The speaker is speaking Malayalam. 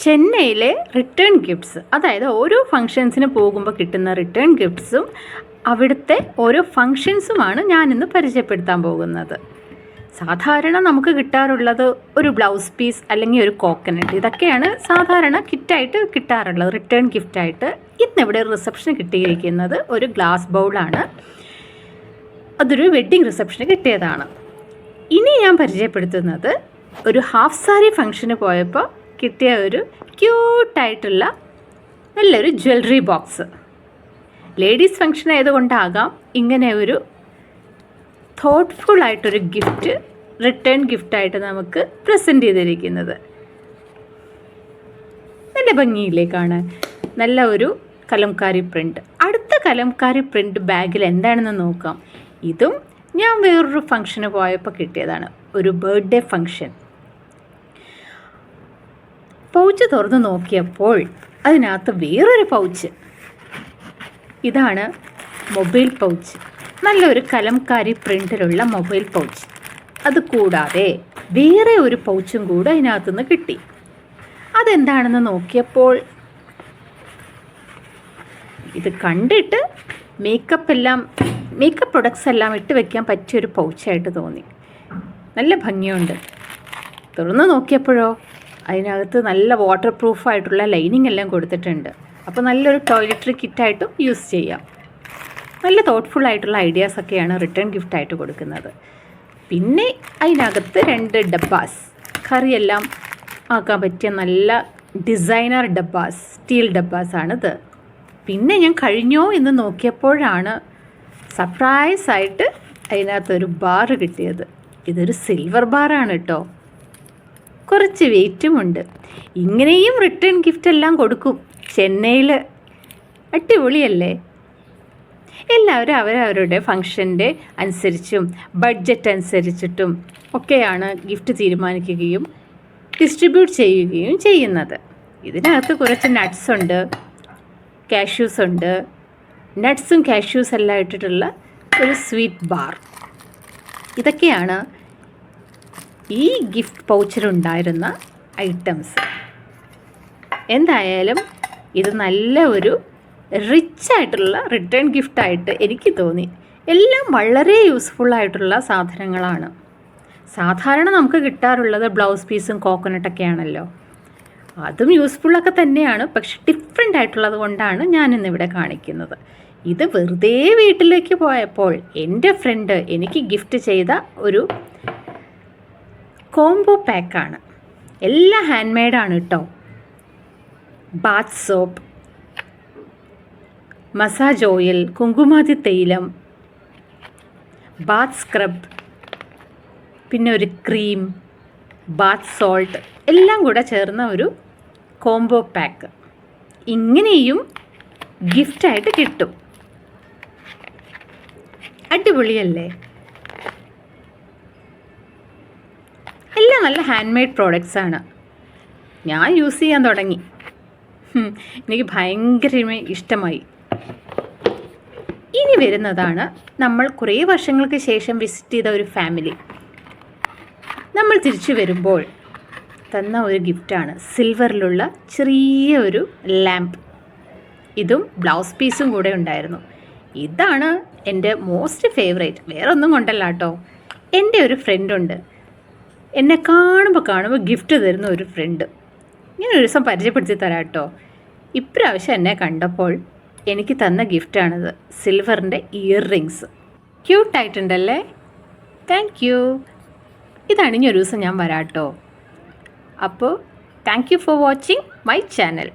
ചെന്നൈയിലെ റിട്ടേൺ ഗിഫ്റ്റ്സ് അതായത് ഓരോ ഫങ്ഷൻസിന് പോകുമ്പോൾ കിട്ടുന്ന റിട്ടേൺ ഗിഫ്റ്റ്സും അവിടുത്തെ ഓരോ ഫങ്ഷൻസുമാണ് ഞാനിന്ന് പരിചയപ്പെടുത്താൻ പോകുന്നത്. സാധാരണ നമുക്ക് കിട്ടാറുള്ളത് ഒരു ബ്ലൗസ് പീസ് അല്ലെങ്കിൽ ഒരു കോക്കനട്ട് ഇതൊക്കെയാണ് സാധാരണ കിറ്റായിട്ട് കിട്ടാറുള്ളത് റിട്ടേൺ ഗിഫ്റ്റായിട്ട് ഇന്നിവിടെ റിസപ്ഷന് കിട്ടിയിരിക്കുന്നത് ഒരു ഗ്ലാസ് ബൗളാണ് അതൊരു വെഡ്ഡിങ് റിസപ്ഷന് കിട്ടിയതാണ്. ഇനി ഞാൻ പരിചയപ്പെടുത്തുന്നത് ഒരു ഹാഫ് സാരി ഫംഗ്ഷന് പോയപ്പോൾ കിട്ടിയ ഒരു ക്യൂട്ടായിട്ടുള്ള നല്ലൊരു ജ്വല്ലറി ബോക്സ്. ലേഡീസ് ഫംഗ്ഷൻ ആയതുകൊണ്ടാകാം ഇങ്ങനെ ഒരു തോട്ട്ഫുൾ ആയിട്ടൊരു ഗിഫ്റ്റ് റിട്ടേൺ ഗിഫ്റ്റായിട്ട് നമുക്ക് പ്രസന്റ് ചെയ്തിരിക്കുന്നത്. നല്ല ഭംഗിയില്ലേ കാണാൻ. നല്ല ഒരു കലംകാരി പ്രിന്റ് അടുത്ത കലംകാരി പ്രിന്റ് ബാഗിൽ എന്താണെന്ന് നോക്കാം. ഇതും ഞാൻ വേറൊരു ഫംഗ്ഷന് പോയപ്പോൾ കിട്ടിയതാണ്. ഒരു ബർത്ത്ഡേ ഫംഗ്ഷൻ പൗച്ച് തുറന്ന് നോക്കിയപ്പോൾ അതിനകത്ത് വേറൊരു പൗച്ച്. ഇതാണ് മൊബൈൽ പൗച്ച്. നല്ലൊരു കലംകാരി പ്രിന്റിലുള്ള മൊബൈൽ പൗച്ച്. അത് കൂടാതെ വേറെ ഒരു പൗച്ചും കൂടെ അതിനകത്തുനിന്ന് കിട്ടി. അതെന്താണെന്ന് നോക്കിയപ്പോൾ ഇത് കണ്ടിട്ട് മേക്കപ്പ് എല്ലാം മേക്കപ്പ് പ്രൊഡക്ട്സ് എല്ലാം ഇട്ട് വെക്കാൻ പറ്റിയൊരു പൗച്ചായിട്ട് തോന്നി. നല്ല ഭംഗിയുണ്ട്. തുറന്ന് നോക്കിയപ്പോഴോ? അതിനകത്ത് നല്ല വാട്ടർ പ്രൂഫായിട്ടുള്ള ലൈനിങ് എല്ലാം കൊടുത്തിട്ടുണ്ട്. അപ്പോൾ നല്ലൊരു ടോയ്ലറ്ററി കിറ്റായിട്ടും യൂസ് ചെയ്യാം. നല്ല തോട്ട്ഫുൾ ആയിട്ടുള്ള ഐഡിയാസൊക്കെയാണ് റിട്ടേൺ ഗിഫ്റ്റായിട്ട് കൊടുക്കുന്നത്. പിന്നെ അതിനകത്ത് രണ്ട് ഡബ്ബാസ്. കറിയെല്ലാം ആക്കാൻ പറ്റിയ നല്ല ഡിസൈനർ ഡബ്ബാസ് സ്റ്റീൽ ഡബ്ബാസാണിത് പിന്നെ ഞാൻ കഴിഞ്ഞോ എന്ന് നോക്കിയപ്പോഴാണ് സർപ്രൈസ് ആയിട്ട് അതിനകത്തൊരു ബാർ കിട്ടിയത്. ഇതൊരു സിൽവർ ബാറാണ് കേട്ടോ കുറച്ച് വെയിറ്റുമുണ്ട്. ഇങ്ങനെയും റിട്ടേൺ ഗിഫ്റ്റ് എല്ലാം കൊടുക്കും. ചെന്നൈയിൽ അടിപൊളിയല്ലേ? എല്ലാവരും അവരവരുടെ ഫങ്ഷന്റെ അനുസരിച്ചും ബഡ്ജറ്റ് അനുസരിച്ചിട്ടും ഒക്കെയാണ് ഗിഫ്റ്റ് തീരുമാനിക്കുകയും ഡിസ്ട്രിബ്യൂട്ട് ചെയ്യുകയും ചെയ്യുന്നത്. ഇതിനകത്ത് കുറച്ച് നട്ട്സ് ഉണ്ട് കാഷ്യൂസ് ഉണ്ട്. നട്ട്സും കാഷ്യൂസ് എല്ലാം ഇട്ടിട്ടുള്ള ഒരു സ്വീറ്റ് ബാർ ഇതൊക്കെയാണ് ഈ ഗിഫ്റ്റ് പൗച്ചിലുണ്ടായിരുന്ന ഐറ്റംസ് എന്തായാലും ഇത് നല്ല ഒരു റിച്ച് ആയിട്ടുള്ള റിട്ടേൺ ഗിഫ്റ്റായിട്ട് എനിക്ക് തോന്നി. എല്ലാം വളരെ യൂസ്ഫുൾ ആയിട്ടുള്ള സാധനങ്ങളാണ്. സാധാരണ നമുക്ക് കിട്ടാറുള്ളത് ബ്ലൗസ് പീസും കോക്കനട്ടൊക്കെയാണല്ലോ അതും യൂസ്ഫുള്ളൊക്കെ തന്നെയാണ്. പക്ഷെ ഡിഫറെന്റ് ആയിട്ടുള്ളത് കൊണ്ടാണ് ഞാനിന്നിവിടെ കാണിക്കുന്നത്. ഇത് വെറുതെ വീട്ടിലേക്ക് പോയപ്പോൾ എന്റെ ഫ്രണ്ട് എനിക്ക് ഗിഫ്റ്റ് ചെയ്ത ഒരു കോംബോ പാക്കാണ് എല്ലാം ഹാൻഡ് മെയ്ഡാണ് കേട്ടോ bath soap massage oil kumkumadi thailam bath scrub പിന്നെ ഒരു ക്രീം ബാത്ത് സോൾട്ട് എല്ലാം കൂടെ ചേർന്ന ഒരു കോംബോ പാക്ക് ഇങ്ങനെയും ഗിഫ്റ്റായിട്ട് കിട്ടും. അടിപൊളിയല്ലേ? എല്ലാം നല്ല ഹാൻഡ് മെയ്ഡ് ആണ്. ഞാൻ യൂസ് ചെയ്യാൻ തുടങ്ങി. എനിക്ക് ഭയങ്കരമായി ഇഷ്ടമായി. ഇനി വരുന്നതാണ് നമ്മൾ കുറേ വർഷങ്ങൾക്ക് ശേഷം വിസിറ്റ് ചെയ്ത ഒരു ഫാമിലി നമ്മൾ തിരിച്ചു വരുമ്പോൾ തന്ന ഒരു ഗിഫ്റ്റാണ് സിൽവറിലുള്ള ചെറിയ ഒരു ലാമ്പ് ഇതും ബ്ലൗസ് പീസും കൂടെ ഉണ്ടായിരുന്നു. ഇതാണ് എന്റെ മോസ്റ്റ് ഫേവറേറ്റ് വേറൊന്നും കൊണ്ടല്ല കേട്ടോ എന്റെ ഒരു ഫ്രണ്ടുണ്ട് എന്നെ കാണുമ്പോൾ കാണുമ്പോൾ ഗിഫ്റ്റ് തരുന്ന ഒരു ഫ്രണ്ട് ഞാൻ ഒരു ദിവസം പരിചയപ്പെടുത്തി തരാം കേട്ടോ ഇപ്രാവശ്യം എന്നെ കണ്ടപ്പോൾ എനിക്ക് തന്ന ഗിഫ്റ്റാണിത് സിൽവറിന്റെ ഇയർ റിങ്സ് ക്യൂട്ടായിട്ടുണ്ടല്ലേ താങ്ക് യു ഇതാണ് ഇനി ഒരു ദിവസം ഞാൻ വരാട്ടോ അപ്പോൾ thank you for watching my channel